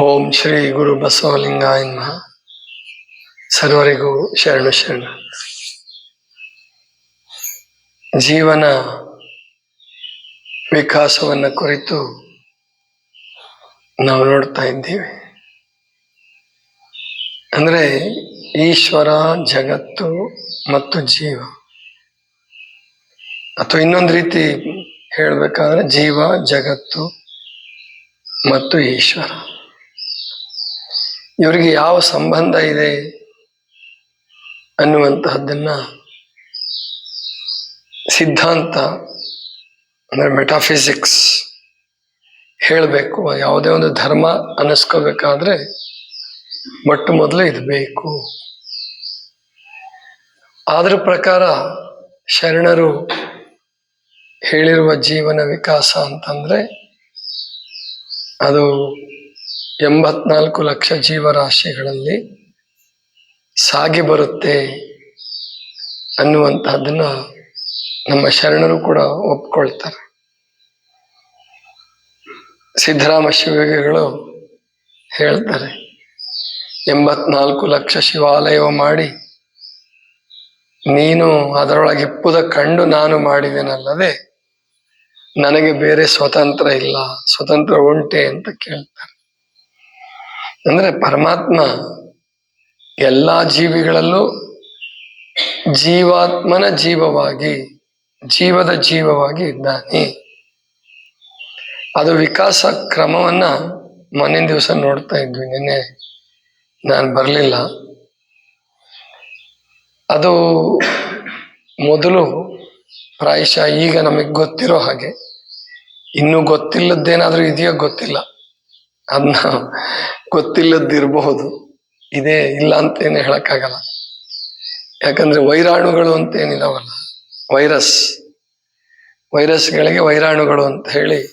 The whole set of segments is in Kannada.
ಓಂ ಶ್ರೀ ಗುರು ಬಸವಲಿಂಗಾಯ ಸರ್ವರಿಗೂ ಶರಣು ಶರಣ. ಜೀವನ ವಿಕಾಸವನ್ನ ಕುರಿತು ನಾವು ನೋಡ್ತಾ ಇದ್ದೀವಿ. ಅಂದರೆ ಈಶ್ವರ, ಜಗತ್ತು ಮತ್ತು ಜೀವ. ಅಥವಾ ಇನ್ನೊಂದು ರೀತಿ ಹೇಳಬೇಕಾದ್ರೆ ಜೀವ, ಜಗತ್ತು ಮತ್ತು ಈಶ್ವರ. ಇವರಿಗೆ ಯಾವ ಸಂಬಂಧ ಇದೆ ಅನ್ನುವಂತಹದ್ದನ್ನ ಸಿದ್ಧಾಂತ, ಅಂದ್ರೆ ಮೆಟಾಫಿಸಿಕ್ಸ್ ಹೇಳಬೇಕು. ಯಾವುದೇ ಒಂದು ಧರ್ಮ ಅನ್ನಿಸ್ಕೋಬೇಕಾದ್ರೆ ಮೊಟ್ಟ ಮೊದಲು ಇದು ಬೇಕು ಅದರ ಪ್ರಕಾರ ಶರಣರು ಹೇಳಿರುವ ಜೀವನ ವಿಕಾಸ ಅಂತಂದ್ರೆ ಅದು ಎಂಬತ್ನಾಲ್ಕು ಲಕ್ಷ ಜೀವರಾಶಿಗಳಲ್ಲಿ ಸಾಗಿ ಬರುತ್ತೆ ಅನ್ನುವಂತಹದ್ದನ್ನ ನಮ್ಮ ಶರಣರು ಕೂಡ ಒಪ್ಕೊಳ್ತಾರೆ. ಸಿದ್ದರಾಮ ಶಿವಗಳು ಹೇಳ್ತಾರೆ, ಎಂಬತ್ನಾಲ್ಕು ಲಕ್ಷ ಶಿವಾಲಯ ಮಾಡಿ, ನೀನು ಅದರೊಳಗೆ ಅದರೊಳಗಿಪ್ಪುದ ಕಂಡು ನಾನು ಮಾಡಿದೆನಲ್ಲದೆ ನನಗೆ ಬೇರೆ ಸ್ವತಂತ್ರ ಇಲ್ಲ, ಸ್ವತಂತ್ರ ಉಂಟೆ ಅಂತ ಕೇಳ್ತಾರೆ. ಅಂದ್ರೆ ಪರಮಾತ್ಮ ಎಲ್ಲ ಜೀವಿಗಳಲ್ಲೂ ಜೀವಾತ್ಮನ ಜೀವವಾಗಿ, ಜೀವದ ಜೀವವಾಗಿ ಇದ್ದಾನೆ. ಅದು ವಿಕಾಸ ಕ್ರಮವನ್ನ ಮನೆ ದಿವಸ ನೋಡ್ತಾ ಇದ್ವಿ, ನಿನ್ನೆ ನಾನು ಬರಲಿಲ್ಲ. ಅದು ಮೊದಲು ಪ್ರಾಯಶಃ ಈಗ ನಮಗೆ ಗೊತ್ತಿರೋ ಹಾಗೆ, ಇನ್ನೂ ಗೊತ್ತಿಲ್ಲದ್ದೇನಾದರೂ ಇದೆಯೋ ಗೊತ್ತಿಲ್ಲ. ಅದನ್ನ ಗೊತ್ತಿಲ್ಲದಿರಬಹುದು. ಇದೇ ಇಲ್ಲ ಅಂತ ಏನು ಹೇಳಕ್ಕಾಗಲ್ಲ. ಯಾಕಂದ್ರೆ ವೈರಾಣುಗಳು ಅಂತ ಏನಿದಾವಲ್ಲ ವೈರಸ್, ವೈರಸ್ಗಳಿಗೆ ವೈರಾಣುಗಳು ಅಂತ ಹೇಳಿ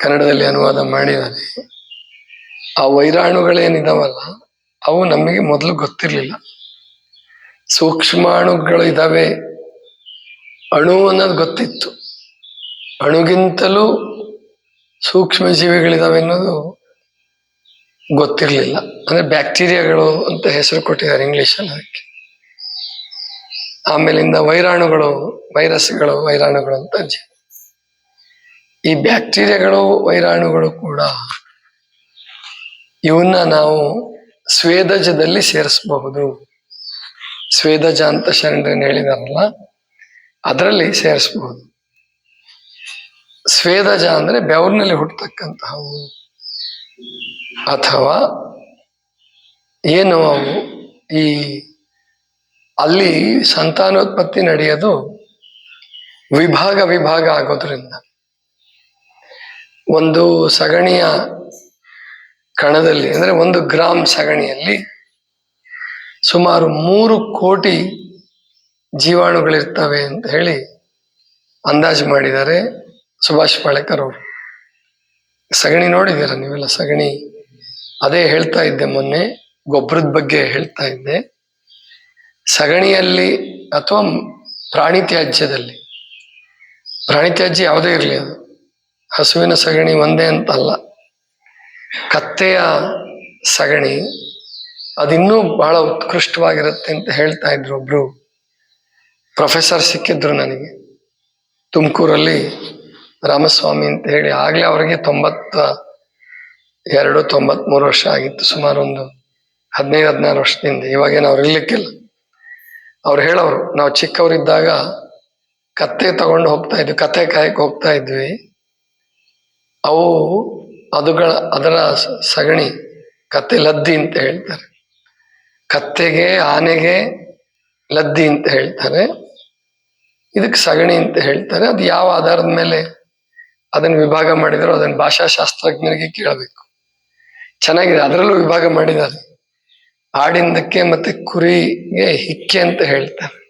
ಕನ್ನಡದಲ್ಲಿ ಅನುವಾದ ಮಾಡಿದ್ದಾರೆ. ಆ ವೈರಾಣುಗಳೇನಿದಾವಲ್ಲ, ಅವು ನಮಗೆ ಮೊದಲು ಗೊತ್ತಿರಲಿಲ್ಲ. ಸೂಕ್ಷ್ಮಾಣುಗಳು ಇದಾವೆ. ಅಣು ಅನ್ನೋದು ಗೊತ್ತಿತ್ತು. ಅಣುಗಿಂತಲೂ ಸೂಕ್ಷ್ಮ ಜೀವಿಗಳಿದಾವೆ ಅನ್ನೋದು ಗೊತ್ತಿರಲಿಲ್ಲ. ಅಂದ್ರೆ ಬ್ಯಾಕ್ಟೀರಿಯಾಗಳು ಅಂತ ಹೆಸರು ಕೊಟ್ಟಿದ್ದಾರೆ ಇಂಗ್ಲಿಷಲ್ಲಿ ಅದಕ್ಕೆ. ಆಮೇಲಿಂದ ವೈರಾಣುಗಳು ವೈರಸ್ಗಳು ವೈರಾಣುಗಳು ಅಂತ ಈ ಬ್ಯಾಕ್ಟೀರಿಯಾಗಳು, ವೈರಾಣುಗಳು ಕೂಡ ಇವನ್ನ ನಾವು ಸ್ವೇದಜದಲ್ಲಿ ಸೇರಿಸಬಹುದು. ಸ್ವೇದಜ ಅಂತ ಶರಣರನ್ನು ಹೇಳಿದಾರಲ್ಲ, ಅದರಲ್ಲಿ ಸೇರಿಸಬಹುದು. ಸ್ವೇದಜ ಅಂದ್ರೆ ಬೆವರಿನಲ್ಲಿ ಹುಟ್ಟತಕ್ಕಂತಹವು ಅಥವಾ ಏನು ಅವು? ಈ ಅಲ್ಲಿ ಸಂತಾನೋತ್ಪತ್ತಿ ನಡೆಯೋದು ವಿಭಾಗ ವಿಭಾಗ ಆಗೋದ್ರಿಂದ. ಒಂದು ಸಗಣಿಯ ಕಣದಲ್ಲಿ, ಅಂದ್ರೆ ಒಂದು ಗ್ರಾಮ್ ಸಗಣಿಯಲ್ಲಿ ಸುಮಾರು ಮೂರು ಕೋಟಿ ಜೀವಾಣುಗಳಿರ್ತವೆ ಅಂತ ಹೇಳಿ ಅಂದಾಜು ಮಾಡಿದ್ದಾರೆ. ಸುಭಾಷ್ ಪಾಳೇಕರ್ ಅವರು. ಸಗಣಿ ನೋಡಿದ್ದೀರಾ ನೀವೆಲ್ಲ? ಸಗಣಿ. ಅದೇ ಹೇಳ್ತಾ ಇದ್ದೆ ಮೊನ್ನೆ, ಗೊಬ್ಬರದ ಬಗ್ಗೆ ಹೇಳ್ತಾ ಇದ್ದೆ. ಸಗಣಿಯಲ್ಲಿ ಅಥವಾ ಪ್ರಾಣಿ ತ್ಯಾಜ್ಯದಲ್ಲಿ? ಪ್ರಾಣಿ ತ್ಯಾಜ್ಯ ಯಾವುದೇ ಇರಲಿ ಅದು. ಹಸುವಿನ ಸಗಣಿ ಒಂದೇ ಅಂತ ಅಲ್ಲ ಕತ್ತೆಯ ಸಗಣಿ, ಅದಿನ್ನೂ ಬಹಳ ಉತ್ಕೃಷ್ಟವಾಗಿರುತ್ತೆ ಅಂತ ಹೇಳ್ತಾ ಇದ್ರು ಒಬ್ರು. ಪ್ರೊಫೆಸರ್ ಸಿಕ್ಕಿದ್ರು ನನಗೆ. ತುಮಕೂರಲ್ಲಿ ರಾಮಸ್ವಾಮಿ ಅಂತ ಹೇಳಿ ಆಗ್ಲೇ ಅವರಿಗೆ ತೊಂಬತ್ತ ಎರಡು ತೊಂಬತ್ ಮೂರು ವರ್ಷ ಆಗಿತ್ತು. ಸುಮಾರು ಒಂದು ಹದಿನೈದು, ಹದಿನಾರು ವರ್ಷದಿಂದ. ಇವಾಗೇನು ಅವ್ರು ಇರ್ಲಿಕ್ಕಿಲ್ಲ. ಅವ್ರು ಹೇಳೋರು, ನಾವು ಚಿಕ್ಕವರಿದ್ದಾಗ ಕತ್ತೆ ತಗೊಂಡು ಹೋಗ್ತಾ ಇದ್ವಿ ಕತೆ ಕಾಯಕ್ಕೆ ಹೋಗ್ತಾ ಇದ್ವಿ. ಅವು ಅದುಗಳ, ಅದರ ಸಗಣಿ, ಕತ್ತೆ ಲದ್ದಿ ಅಂತ ಹೇಳ್ತಾರೆ. ಕತ್ತೆಗೆ, ಆನೆಗೆ ಲದ್ದಿ ಅಂತ ಹೇಳ್ತಾರೆ. ಇದಕ್ಕೆ ಸಗಣಿ ಅಂತ ಹೇಳ್ತಾರೆ. ಅದು ಯಾವ ಆಧಾರದ ಮೇಲೆ ಅದನ್ನ ವಿಭಾಗ ಮಾಡಿದ್ರು ಅದನ್ನ ಭಾಷಾಶಾಸ್ತ್ರಜ್ಞರಿಗೆ ಕೇಳಬೇಕು. ಚೆನ್ನಾಗಿದೆ ಅದರಲ್ಲೂ ವಿಭಾಗ ಮಾಡಿದ್ದಾರೆ. ಆಡಿಂದಕ್ಕೆ ಮತ್ತೆ ಕುರಿಗೆ ಹಿಕ್ಕೆ ಅಂತ ಹೇಳ್ತಾರೆ.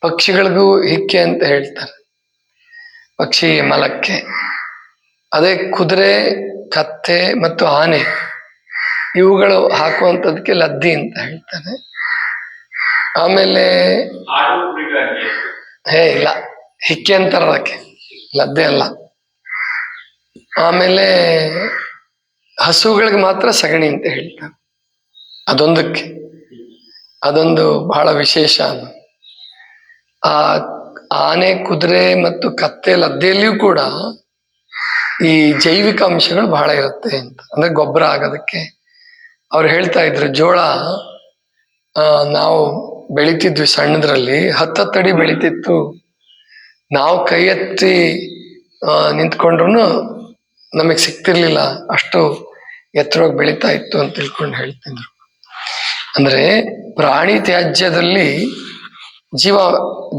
ಪಕ್ಷಿಗಳಿಗೂ ಹಿಕ್ಕೆ ಅಂತ ಹೇಳ್ತಾರೆ. ಪಕ್ಷಿ ಮಲಕ್ಕೆ. ಅದೇ ಕುದುರೆ ಕತ್ತೆ ಮತ್ತು ಆನೆ ಇವುಗಳು ಹಾಕುವಂಥದಕ್ಕೆ ಲದ್ದಿ ಅಂತ ಹೇಳ್ತಾರೆ. ಆಮೇಲೆ ಹೇ ಇಲ್ಲ ಹಿಕ್ಕೆ ಅಂತಾರೆ ಅದಕ್ಕೆ. ಲದ್ದೆ ಅಲ್ಲ. ಆಮೇಲೆ ಹಸುಗಳಿಗೆ ಮಾತ್ರ ಸಗಣಿ ಅಂತ ಹೇಳ್ತಾರೆ. ಅದೊಂದಕ್ಕೆ, ಅದೊಂದು ಬಹಳ ವಿಶೇಷ ಆ ಆನೆ, ಕುದುರೆ ಮತ್ತು ಕತ್ತೆ ಲದ್ದೆಯಲ್ಲಿಯೂ ಕೂಡ ಈ ಜೈವಿಕ ಅಂಶಗಳು ಬಹಳ ಇರುತ್ತೆ ಅಂತ. ಅಂದ್ರೆ ಗೊಬ್ಬರ ಆಗೋದಕ್ಕೆ ಅವ್ರು ಹೇಳ್ತಾ ಇದ್ರು, ಜೋಳ ನಾವು ಬೆಳಿತಿದ್ವಿ ಸಣ್ಣದ್ರಲ್ಲಿ, ಹತ್ತತ್ತಡಿ ಬೆಳಿತಿತ್ತು. ನಾವು ಕೈ ಎತ್ತಿ ನಿಂತ್ಕೊಂಡ್ರು ನಮಗೆ ಸಿಕ್ತಿರ್ಲಿಲ್ಲ, ಅಷ್ಟು ಎತ್ತರವಾಗಿ ಬೆಳೀತಾ ಇತ್ತು ಅಂತ ತಿಳ್ಕೊಂಡು ಹೇಳ್ತಿದ್ರು. ಅಂದ್ರೆ ಪ್ರಾಣಿ ತ್ಯಾಜ್ಯದಲ್ಲಿ ಜೀವ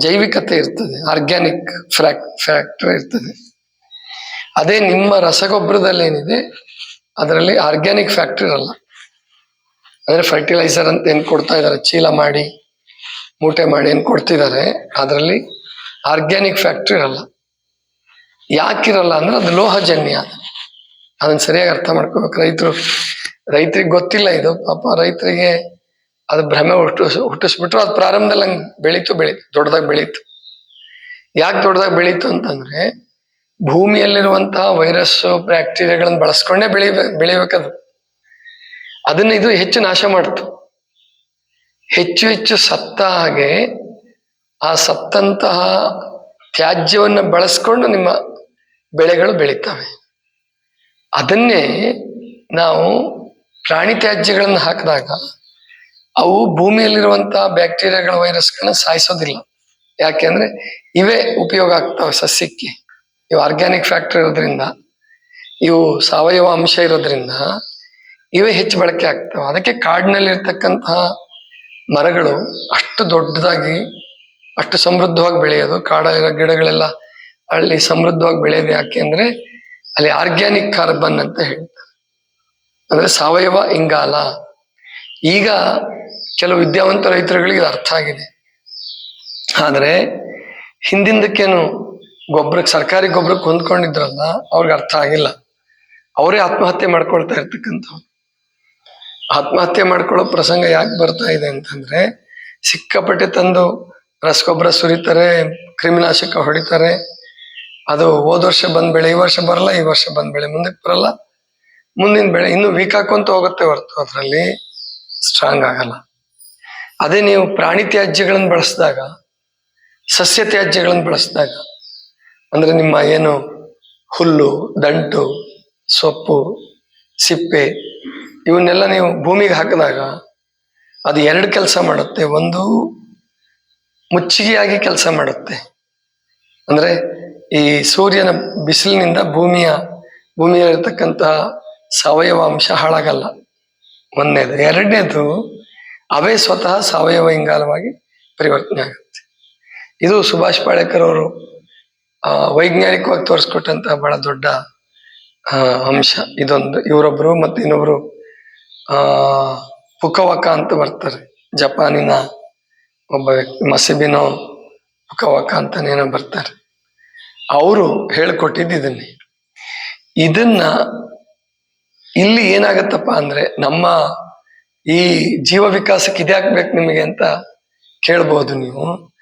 ಜೈವಿಕತೆ ಇರ್ತದೆ ಆರ್ಗ್ಯಾನಿಕ್ ಫ್ಯಾಕ್ ಫ್ಯಾಕ್ಟರ್ ಇರ್ತದೆ. ಅದೇ ನಿಮ್ಮ ರಸಗೊಬ್ಬರದಲ್ಲಿ ಏನಿದೆ ಅದರಲ್ಲಿ ಆರ್ಗ್ಯಾನಿಕ್ ಫ್ಯಾಕ್ಟ್ರಿ ಇರಲ್ಲ ಅಂದ್ರೆ ಫರ್ಟಿಲೈಸರ್ ಅಂತ ಏನ್ ಕೊಡ್ತಾ ಇದ್ದಾರೆ ಚೀಲ ಮಾಡಿ, ಮೂಟೆ ಮಾಡಿ ಏನ್ ಕೊಡ್ತಿದ್ದಾರೆ ಅದರಲ್ಲಿ ಆರ್ಗ್ಯಾನಿಕ್ ಫ್ಯಾಕ್ಟ್ರಿ ಇರಲ್ಲ ಯಾಕಿರಲ್ಲ ಅಂದ್ರೆ ಅದು ಲೋಹಜನ್ಯ. ಅದನ್ನ ಸರಿಯಾಗಿ ಅರ್ಥ ಮಾಡ್ಕೋಬೇಕು. ರೈತರು, ರೈತರಿಗೆ ಗೊತ್ತಿಲ್ಲ ಇದು. ಪಾಪ ರೈತರಿಗೆ ಅದು ಭ್ರಮೆ ಹುಟ್ಟಿಸ್ ಹುಟ್ಟಿಸ್ಬಿಟ್ರು ಅದು ಪ್ರಾರಂಭದಲ್ಲಿ ಹಂಗೆ ಬೆಳೀತು ಬೆಳೀತು, ದೊಡ್ಡದಾಗಿ ಬೆಳೀತು. ಯಾಕೆ ದೊಡ್ಡದಾಗಿ ಬೆಳೀತು ಅಂತಂದ್ರೆ ಭೂಮಿಯಲ್ಲಿರುವಂತಹ ವೈರಸ್ ಬ್ಯಾಕ್ಟೀರಿಯಾಗಳನ್ನ ಬಳಸ್ಕೊಂಡೇ ಬೆಳಿ, ಬೆಳಿಬೇಕದು. ಅದನ್ನ ಇದು ಹೆಚ್ಚು ನಾಶ ಮಾಡ್ತು. ಹೆಚ್ಚು ಹೆಚ್ಚು ಸತ್ತ ಹಾಗೆ ಆ ಸತ್ತಂತಹ ತ್ಯಾಜ್ಯವನ್ನು ಬಳಸ್ಕೊಂಡು ನಿಮ್ಮ ಬೆಳೆಗಳು ಬೆಳೀತವೆ. ಅದನ್ನೇ ನಾವು ಪ್ರಾಣಿ ತ್ಯಾಜ್ಯಗಳನ್ನು ಹಾಕಿದಾಗ ಅವು ಭೂಮಿಯಲ್ಲಿರುವಂತಹ ಬ್ಯಾಕ್ಟೀರಿಯಾಗಳ ವೈರಸ್ಗಳನ್ನ ಸಾಯಿಸೋದಿಲ್ಲ. ಯಾಕೆಂದ್ರೆ ಇವೇ ಉಪಯೋಗ ಆಗ್ತವೆ ಸಸ್ಯಕ್ಕೆ. ಇವು ಆರ್ಗ್ಯಾನಿಕ್ ಫ್ಯಾಕ್ಟ್ರಿ ಇರೋದ್ರಿಂದ, ಇವು ಸಾವಯವ ಅಂಶ ಇರೋದ್ರಿಂದ ಇವೇ ಹೆಚ್ಚು ಬಳಕೆ ಆಗ್ತವೆ. ಅದಕ್ಕೆ ಕಾಡಿನಲ್ಲಿ ಇರ್ತಕ್ಕಂತಹ ಮರಗಳು ಅಷ್ಟು ದೊಡ್ಡದಾಗಿ, ಅಷ್ಟು ಸಮೃದ್ಧವಾಗಿ ಬೆಳೆಯೋದು ಕಾಡಿನ ಗಿಡಗಳೆಲ್ಲ ಅಲ್ಲಿ ಸಮೃದ್ಧವಾಗಿ ಬೆಳೆಯೋದು ಯಾಕೆ ಅಂದ್ರೆ ಅಲ್ಲಿ ಆರ್ಗ್ಯಾನಿಕ್ ಕಾರ್ಬನ್ ಅಂತ ಹೇಳ್ತಾರೆ. ಅಂದ್ರೆ ಸಾವಯವ ಇಂಗಾಲ. ಈಗ ಕೆಲವು ವಿದ್ಯಾವಂತ ರೈತರುಗಳಿಗೆ ಇದು ಅರ್ಥ ಆಗಿದೆ. ಆದ್ರೆ ಹಿಂದಿಂದಕ್ಕೇನು ಗೊಬ್ಬರಕ್ಕೆ ಸರ್ಕಾರಿ ಗೊಬ್ಬರಕ್ಕೆ ಹೊಂದ್ಕೊಂಡಿದ್ರಲ್ಲ, ಅವ್ರಿಗೆ ಅರ್ಥ ಆಗಿಲ್ಲ. ಅವರೇ ಆತ್ಮಹತ್ಯೆ ಮಾಡ್ಕೊಳ್ತಾ ಇರ್ತಕ್ಕಂಥವ್ರು. ಆತ್ಮಹತ್ಯೆ ಮಾಡ್ಕೊಳ್ಳೋ ಪ್ರಸಂಗ ಯಾಕೆ ಬರ್ತಾ ಇದೆ ಅಂತಂದ್ರೆ, ಸಿಕ್ಕಾಪಟ್ಟೆ ತಂದು ರಸಗೊಬ್ಬರ ಸುರಿತಾರೆ, ಕ್ರಿಮಿನಾಶಕ ಹೊಡಿತಾರೆ ಅದು ಹೋದ ವರ್ಷ ಬಂದ ಬೆಳೆ ಈ ವರ್ಷ ಬರಲ್ಲ, ಈ ವರ್ಷ ಬಂದ ಬೆಳೆ ಮುಂದಕ್ಕೆ ಬರಲ್ಲ. ಮುಂದಿನ ಬೆಳೆ ಇನ್ನು ವೀಕ್ ಹಾಕೊಂತ ಹೋಗುತ್ತೆ ಹೊರತು, ಅದರಲ್ಲಿ ಸ್ಟ್ರಾಂಗ್ ಆಗಲ್ಲ. ಅದೇ ನೀವು ಪ್ರಾಣಿ ತ್ಯಾಜ್ಯಗಳನ್ನು ಬಳಸಿದಾಗ, ಸಸ್ಯ ತ್ಯಾಜ್ಯಗಳನ್ನು ಬಳಸಿದಾಗ, ಅಂದ್ರೆ ನಿಮ್ಮ ಏನು ಹುಲ್ಲು, ದಂಟು, ಸೊಪ್ಪು, ಸಿಪ್ಪೆ, ಇವನ್ನೆಲ್ಲ ನೀವು ಭೂಮಿಗೆ ಹಾಕಿದಾಗ ಅದು ಎರಡು ಕೆಲಸ ಮಾಡುತ್ತೆ. ಒಂದು ಮುಚ್ಚಿಗೆಯಾಗಿ ಕೆಲಸ ಮಾಡುತ್ತೆ. ಅಂದ್ರೆ ಈ ಸೂರ್ಯನ ಬಿಸಿಲಿನಿಂದ ಭೂಮಿಯ, ಭೂಮಿಯಲ್ಲಿರ್ತಕ್ಕಂತಹ ಸಾವಯವ ಅಂಶ ಹಾಳಾಗಲ್ಲ. ಒಂದನೇದು. ಎರಡನೇದು, ಅವೇ ಸ್ವತಃ ಸಾವಯವ ಇಂಗಾಲವಾಗಿ ಪರಿವರ್ತನೆ ಆಗುತ್ತೆ. ಇದು ಸುಭಾಷ್ ಪಾಳೇಕರ್ ಅವರು ವೈಜ್ಞಾನಿಕವಾಗಿ ತೋರಿಸ್ಕೊಟ್ಟಂತಹ ಬಹಳ ದೊಡ್ಡ ಅಂಶ. ಇದೊಂದು. ಇವರೊಬ್ರು ಮತ್ತೆ ಇನ್ನೊಬ್ರು ಪುಕವಕ ಅಂತ ಬರ್ತಾರೆ. ಜಪಾನಿನ ಒಬ್ಬ ವ್ಯಕ್ತಿ, ಮಸಿಬಿನೋ ಪುಕವಕ ಅಂತಾನೇನೋ ಬರ್ತಾರೆ. ಅವರು ಹೇಳ್ಕೊಟ್ಟಿದ್ದು ಇದನ್ನೇ ಇದನ್ನ ಇಲ್ಲಿ ಏನಾಗತ್ತಪ್ಪ ಅಂದ್ರೆ ನಮ್ಮ ಈ ಜೀವ ವಿಕಾಸಕ್ಕೆ ಇದ್ಯಾಕ್ ಬೇಕು ನಿಮಗೆ ಅಂತ ಕೇಳ್ಬೋದು ನೀವು.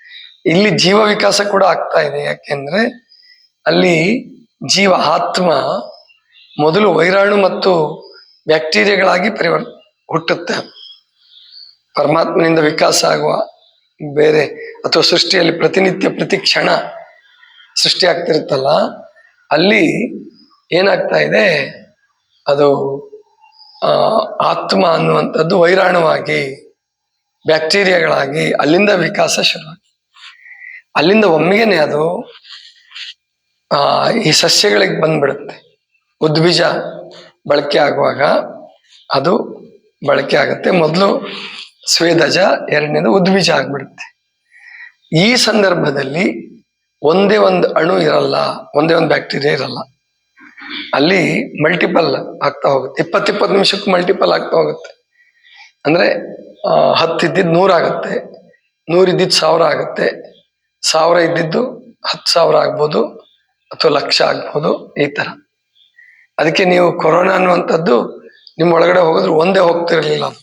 ಇಲ್ಲಿ ಜೀವ ವಿಕಾಸ ಕೂಡ ಆಗ್ತಾ ಇದೆ. ಯಾಕೆಂದ್ರೆ ಅಲ್ಲಿ ಜೀವ ಆತ್ಮ ಮೊದಲು ವೈರಾಣು ಮತ್ತು ಬ್ಯಾಕ್ಟೀರಿಯಾಗಳಾಗಿ ಪರಿವರ್, ಹುಟ್ಟುತ್ತೆ. ಪರಮಾತ್ಮನಿಂದ ವಿಕಾಸ ಆಗುವ ಬೇರೆ ಅಥವಾ ಸೃಷ್ಟಿಯಲ್ಲಿ ಪ್ರತಿನಿತ್ಯ ಪ್ರತಿ ಕ್ಷಣ ಸೃಷ್ಟಿ ಆಗ್ತಿರುತ್ತಲ್ಲ ಅಲ್ಲಿ ಏನಾಗ್ತಾ ಇದೆ? ಅದು ಆತ್ಮ ಅನ್ನುವಂಥದ್ದು ವೈರಾಣುವಾಗಿ, ಬ್ಯಾಕ್ಟೀರಿಯಾಗಳಾಗಿ ಅಲ್ಲಿಂದ ವಿಕಾಸ ಶುರು ಅಲ್ಲಿಂದ ಒಮ್ಮೆಗೆನೆ ಅದು ಈ ಸಸ್ಯಗಳಿಗೆ ಬಂದ್ಬಿಡುತ್ತೆ. ಉದ್ಬೀಜ ಬಳಕೆ ಆಗುವಾಗ ಅದು ಬಳಕೆ ಆಗುತ್ತೆ. ಮೊದಲು ಸ್ವೇದಜ, ಎರಡನೇದು ಉದ್ಬೀಜ ಆಗ್ಬಿಡುತ್ತೆ. ಈ ಸಂದರ್ಭದಲ್ಲಿ ಒಂದೇ ಒಂದು ಅಣು ಇರಲ್ಲ ಒಂದೇ ಒಂದು ಬ್ಯಾಕ್ಟೀರಿಯಾ ಇರಲ್ಲ. ಅಲ್ಲಿ ಮಲ್ಟಿಪಲ್ ಆಗ್ತಾ ಹೋಗುತ್ತೆ. ಇಪ್ಪತ್ತು ಇಪ್ಪತ್ತು ನಿಮಿಷಕ್ಕೆ ಮಲ್ಟಿಪಲ್ ಆಗ್ತಾ ಹೋಗುತ್ತೆ. ಅಂದ್ರೆ ಆ, ಹತ್ತು ಇದ್ದಿದ್ದು ನೂರಾಗುತ್ತೆ ನೂರು ಇದ್ದಿದ್ದು ಸಾವಿರ ಆಗುತ್ತೆ ಸಾವಿರ ಇದ್ದಿದ್ದು ಹತ್ತು ಸಾವಿರ ಆಗ್ಬೋದು ಅಥವಾ ಲಕ್ಷ ಆಗ್ಬೋದು ಈ ತರ. ಅದಕ್ಕೆ ನೀವು ಕೊರೋನಾ ಅನ್ನುವಂಥದ್ದು ನಿಮ್ಮ ಒಳಗಡೆ ಹೋಗಿದ್ರೆ ಒಂದೇ ಹೋಗ್ತಿರಲಿಲ್ಲ. ಅದು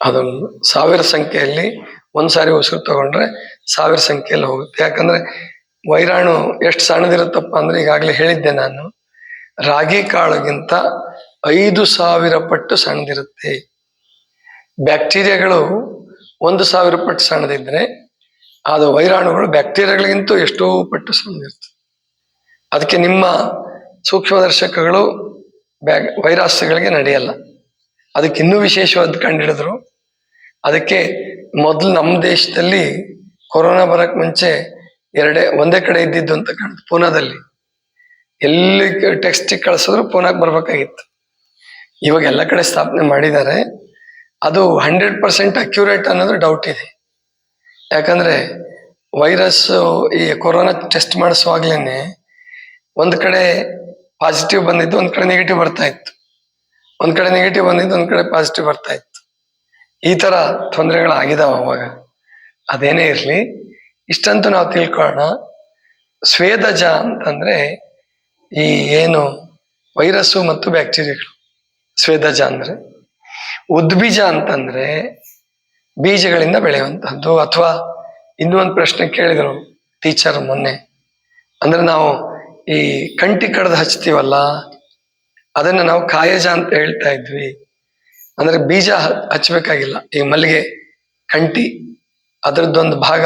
ಅದೊಂದು ಸಾವಿರ ಸಂಖ್ಯೆಯಲ್ಲಿ ಒಂದ್ ಸಾರಿ ಉಸಿರು ತಗೊಂಡ್ರೆ ಸಾವಿರ ಸಂಖ್ಯೆಯಲ್ಲಿ ಹೋಗುತ್ತೆ. ಯಾಕಂದ್ರೆ ವೈರಾಣು ಎಷ್ಟು ಸಣ್ಣದಿರುತ್ತಪ್ಪ ಅಂದ್ರೆ ಈಗಾಗಲೇ ಹೇಳಿದ್ದೆ ನಾನು, ರಾಗಿ ಕಾಳುಗಿಂತ ಐದು ಸಾವಿರ ಪಟ್ಟು ಸಣ್ಣದಿರುತ್ತೆ. ಬ್ಯಾಕ್ಟೀರಿಯಾಗಳು ಒಂದು ಸಾವಿರ ಪಟ್ಟು ಸಣ್ಣದಿದ್ರೆ ಅದು ವೈರಾಣುಗಳು ಬ್ಯಾಕ್ಟೀರಿಯಾಗಳಿಗಿಂತ ಎಷ್ಟೋ ಪಟ್ಟು ಸಣ್ಣದಿರುತ್ತೆ. ಅದಕ್ಕೆ ನಿಮ್ಮ ಸೂಕ್ಷ್ಮದರ್ಶಕಗಳು ಬ್ಯಾ ವೈರಾಸ್ಯಗಳಿಗೆ ನಡೆಯಲ್ಲ. ಅದಕ್ಕೆ ಇನ್ನೂ ವಿಶೇಷವಾದ ಕಂಡುಹಿಡಿದ್ರು ಅದಕ್ಕೆ ಮೊದಲು ನಮ್ಮ ದೇಶದಲ್ಲಿ ಕೊರೋನಾ ಬರಕ್ ಮುಂಚೆ ಎರಡೇ, ಒಂದೇ ಕಡೆ ಇದ್ದಿದ್ದು ಅಂತ ಕಾಣುತ್ತೆ ಪೂನಾದಲ್ಲಿ. ಎಲ್ಲಿ ಟೆಕ್ಸ್ಟ್ ಕಳಿಸಿದ್ರು ಪೂನಾಕ್ ಬರ್ಬೇಕಾಗಿತ್ತು. ಇವಾಗ ಎಲ್ಲ ಕಡೆ ಸ್ಥಾಪನೆ ಮಾಡಿದ್ದಾರೆ. ಅದು ಹಂಡ್ರೆಡ್ ಪರ್ಸೆಂಟ್ ಅಕ್ಯುರೇಟ್ ಅನ್ನೋದು ಡೌಟ್ ಇದೆ. ಯಾಕಂದ್ರೆ ವೈರಸ್ ಈ ಕೊರೋನಾ ಟೆಸ್ಟ್ ಮಾಡಿಸುವಾಗ್ಲೇನೆ ಒಂದ್ ಕಡೆ ಪಾಸಿಟಿವ್ ಬಂದಿದ್ದು, ಒಂದ್ ಕಡೆ ನೆಗೆಟಿವ್ ಬರ್ತಾ ಇತ್ತು. ಒಂದ್ ಕಡೆ ನೆಗೆಟಿವ್ ಬಂದಿದ್ದು, ಒಂದ್ ಕಡೆ ಪಾಸಿಟಿವ್ ಬರ್ತಾ ಇತ್ತು. ಈ ತರ ತೊಂದರೆಗಳಾಗಿದಾವೆ ಅವಾಗ. ಅದೇನೇ ಇರಲಿ, ಇಷ್ಟಂತೂ ನಾವು ತಿಳ್ಕೊಳ್ಳೋಣ, ಸ್ವೇದಜ ಅಂತಂದ್ರೆ ಈ ಏನು ವೈರಸ್ಸು ಮತ್ತು ಬ್ಯಾಕ್ಟೀರಿಯಾಗಳು. ಸ್ವೇದಜ ಅಂದ್ರೆ ಉದ್ಬೀಜ ಅಂತಂದ್ರೆ ಬೀಜಗಳಿಂದ ಬೆಳೆಯುವಂಥದ್ದು ಅಥವಾ ಇನ್ನೂ ಒಂದು ಪ್ರಶ್ನೆ ಕೇಳಿದ್ರು ಟೀಚರ್ ಮೊನ್ನೆ. ಅಂದ್ರೆ ನಾವು ಈ ಕಂಟಿ ಕಡ್ದು ಹಚ್ತೀವಲ್ಲ, ಅದನ್ನ ನಾವು ಕಾಯಜ ಅಂತ ಹೇಳ್ತಾ ಇದ್ವಿ. ಅಂದ್ರೆ ಬೀಜ ಹಚ್ಚಬೇಕಾಗಿಲ್ಲ ಈ ಮಲ್ಲಿಗೆ, ಕಂಟಿ, ಅದರದ್ದೊಂದು ಭಾಗ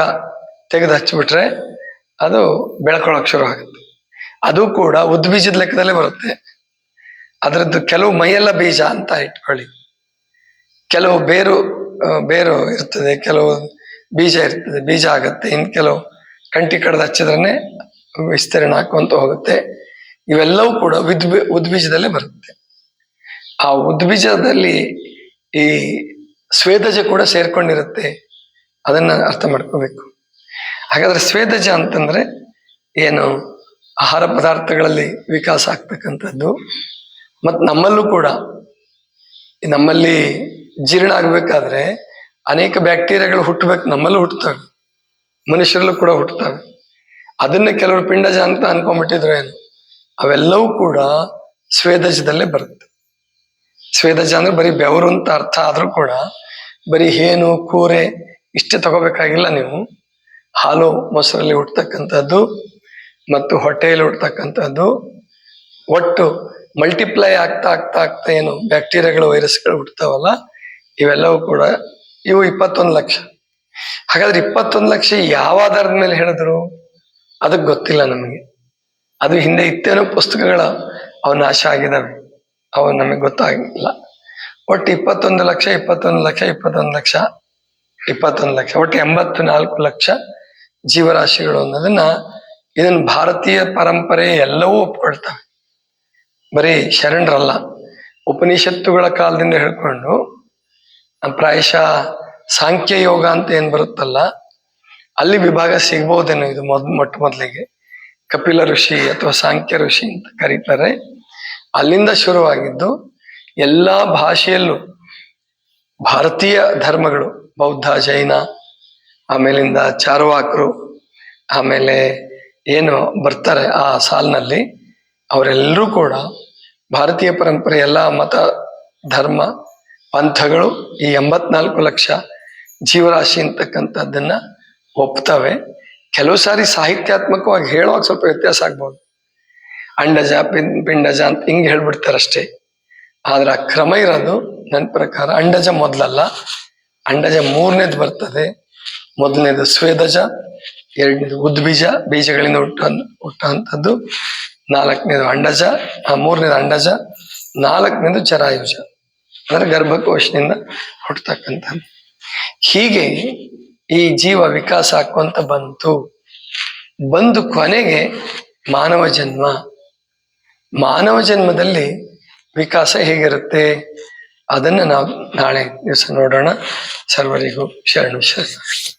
ತೆಗೆದು ಹಚ್ಚಿಬಿಟ್ರೆ ಅದು ಬೆಳ್ಕೊಳಕ್ ಶುರು ಆಗುತ್ತೆ. ಅದು ಕೂಡ ಉದ್ಬೀಜದ ಲೆಕ್ಕದಲ್ಲೇ ಬರುತ್ತೆ. ಅದರದ್ದು ಕೆಲವು ಮೈಯೆಲ್ಲ ಬೀಜ ಅಂತ ಇಟ್ಕೊಳ್ಳಿ. ಕೆಲವು ಬೇರು ಬೇರು ಇರ್ತದೆ, ಕೆಲವು ಬೀಜ ಇರ್ತದೆ, ಬೀಜ ಆಗುತ್ತೆ. ಇನ್ ಕೆಲವು ಕಂಟಿ ಕಡ್ದು ಹಚ್ಚಿದ್ರೆ ವಿಸ್ತರಣೆ ಹಾಕುವಂತ ಹೋಗುತ್ತೆ. ಇವೆಲ್ಲವೂ ಕೂಡ ಉದ್ಬಿ, ಉದ್ಬೀಜದಲ್ಲೇ ಬರುತ್ತೆ. ಆ ಉದ್ಬೀಜದಲ್ಲಿ ಈ ಸ್ವೇದಜ ಕೂಡ ಸೇರ್ಕೊಂಡಿರುತ್ತೆ. ಅದನ್ನ ಅರ್ಥ ಮಾಡ್ಕೋಬೇಕು. ಹಾಗಾದ್ರೆ ಸ್ವೇದಜ ಅಂತಂದ್ರೆ ಏನು ಆಹಾರ ಪದಾರ್ಥಗಳಲ್ಲಿ ವಿಕಾಸ ಆಗ್ತಕ್ಕಂಥದ್ದು. ಮತ್ತು ನಮ್ಮಲ್ಲೂ ಕೂಡ. ನಮ್ಮಲ್ಲಿ ಜೀರ್ಣ ಆಗಬೇಕಾದ್ರೆ ಅನೇಕ ಬ್ಯಾಕ್ಟೀರಿಯಾಗಳು ಹುಟ್ಟಬೇಕು ನಮ್ಮಲ್ಲೂ ಹುಟ್ಟುತ್ತವೆ ಮನುಷ್ಯರಲ್ಲೂ ಕೂಡ ಹುಟ್ಟುತ್ತವೆ ಅದನ್ನ ಕೆಲವರು ಪಿಂಡಜ ಅಂತ ಅನ್ಕೊಂಡ್ಬಿಟ್ಟಿದ್ರು ಏನು? ಅವೆಲ್ಲವೂ ಕೂಡ ಸ್ವೇದಜದಲ್ಲೇ ಬರುತ್ತೆ. ಸ್ವೇದಜ ಅಂದ್ರೆ ಬರೀ ಬೆವರು ಅಂತ ಅರ್ಥ ಆದ್ರೂ ಕೂಡ ಬರೀ ಹೇನು, ಕೂರೆ ಇಷ್ಟೇ ತಗೋಬೇಕಾಗಿಲ್ಲ ನೀವು. ಹಾಲು ಮೊಸರಲ್ಲಿ ಹುಟ್ಟತಕ್ಕಂಥದ್ದು ಮತ್ತು ಹೊಟ್ಟೆಯಲ್ಲಿ ಹುಟ್ಟತಕ್ಕಂಥದ್ದು ಒಟ್ಟು ಮಲ್ಟಿಪ್ಲೈ ಆಗ್ತಾ ಆಗ್ತಾ ಆಗ್ತಾ ಏನು ಬ್ಯಾಕ್ಟೀರಿಯಾಗಳು ವೈರಸ್ಗಳು ಹುಟ್ಟತಾವಲ್ಲ ಇವೆಲ್ಲವೂ ಕೂಡ ಇವು ಇಪ್ಪತ್ತೊಂದು ಲಕ್ಷ. ಹಾಗಾದ್ರೆ ಇಪ್ಪತ್ತೊಂದು ಲಕ್ಷ ಯಾವ ಆಧಾರದ ಮೇಲೆ ಹೇಳಿದ್ರು? ಅದಕ್ಕೆ ಗೊತ್ತಿಲ್ಲ ನಮಗೆ. ಅದು ಹಿಂದೆ ಇತ್ತೇನೋ ಪುಸ್ತಕಗಳ ಅವು ನಾಶ ಆಗಿದಾವೆ. ಅವು ನಮಗೆ ಗೊತ್ತಾಗಿಲ್ಲ. ಒಟ್ಟು ಇಪ್ಪತ್ತೊಂದು ಲಕ್ಷ ಇಪ್ಪತ್ತೊಂದು ಲಕ್ಷ ಇಪ್ಪತ್ತೊಂದು ಲಕ್ಷ ಇಪ್ಪತ್ತೊಂದು ಲಕ್ಷ, ಒಟ್ಟು ಎಂಬತ್ತು ನಾಲ್ಕು ಲಕ್ಷ ಜೀವರಾಶಿಗಳು ಅನ್ನೋದನ್ನ ಇದನ್ನ ಭಾರತೀಯ ಪರಂಪರೆ ಎಲ್ಲವೂ ಒಪ್ಕೊಳ್ತವೆ. ಬರೀ ಶರಣರಲ್ಲ, ಉಪನಿಷತ್ತುಗಳ ಕಾಲದಿಂದ ಹೇಳ್ಕೊಂಡು ಪ್ರಾಯಶಃ ಸಾಂಖ್ಯ ಯೋಗ ಅಂತ ಏನ್ ಬರುತ್ತಲ್ಲ, ಅಲ್ಲಿ ವಿಭಾಗ ಸಿಗ್ಬೋದೇನೋ ಇದು ಮೊದ್, ಮೊಟ್ಟ ಮೊದಲಿಗೆ. ಕಪಿಲ ಋಷಿ ಅಥವಾ ಸಾಂಖ್ಯ ಋಷಿ ಅಂತ ಕರೀತಾರೆ. ಅಲ್ಲಿಂದ ಶುರುವಾಗಿದ್ದು ಎಲ್ಲ ಭಾಷೆಯಲ್ಲೂ ಭಾರತೀಯ ಧರ್ಮಗಳು, ಬೌದ್ಧ, ಜೈನ, ಆಮೇಲಿಂದ ಚಾರ್ವಾಕರು, ಆಮೇಲೆ ಏನು ಬರ್ತಾರೆ ಆ ಸಾಲಿನಲ್ಲಿ, ಅವರೆಲ್ಲರೂ ಕೂಡ ಭಾರತೀಯ ಪರಂಪರೆ, ಎಲ್ಲ ಮತ, ಧರ್ಮ, ಪಂಥಗಳು ಈ ಎಂಬತ್ನಾಲ್ಕು ಲಕ್ಷ ಜೀವರಾಶಿ ಅಂತಕ್ಕಂಥದ್ದನ್ನ ಒಪ್ತವೆ. ಕೆಲವು ಸಾರಿ ಸಾಹಿತ್ಯಾತ್ಮಕವಾಗಿ ಹೇಳುವಾಗ ಸ್ವಲ್ಪ ವ್ಯತ್ಯಾಸ ಆಗ್ಬೋದು. ಅಂಡಜ ಪಿಂಡಜ ಅಂತ ಹಿಂಗೆ ಹೇಳ್ಬಿಡ್ತಾರಷ್ಟೇ. ಆದ್ರೆ ಆ ಕ್ರಮ ಇರೋದು ನನ್ನ ಪ್ರಕಾರ ಅಂಡಜ ಮೊದಲಲ್ಲ. ಅಂಡಜ ಮೂರನೇದು ಬರ್ತದೆ. ಮೊದಲನೇದು ಸ್ವೇದಜ, ಎರಡನೇದು ಉದ್ಬೀಜ, ಬೀಜಗಳಿಂದ ಹುಟ್ಟ, ಹುಟ್ಟುವಂಥದ್ದು. ನಾಲ್ಕನೇದು ಅಂಡಜ, ಆ ಮೂರನೇದು ಅಂಡಜ, ನಾಲ್ಕನೇದು ಚರಾಯುಜ. ಅಂದ್ರೆ ಗರ್ಭಕೋಶದಿಂದ ಹುಟ್ಟತಕ್ಕಂಥ ಹೀಗೆ ಈ ಜೀವ ವಿಕಾಸ ಹಾಕುವಂತ ಬಂತು. ಬಂದು ಕೊನೆಗೆ ಮಾನವ ಜನ್ಮ. ಮಾನವ ಜನ್ಮದಲ್ಲಿ ವಿಕಾಸ ಹೇಗಿರುತ್ತೆ? ಅದನ್ನ ನಾವು ನಾಳೆ ದಿವಸ ನೋಡೋಣ. ಸರ್ವರಿಗೂ ಶರಣು ಶರಣ.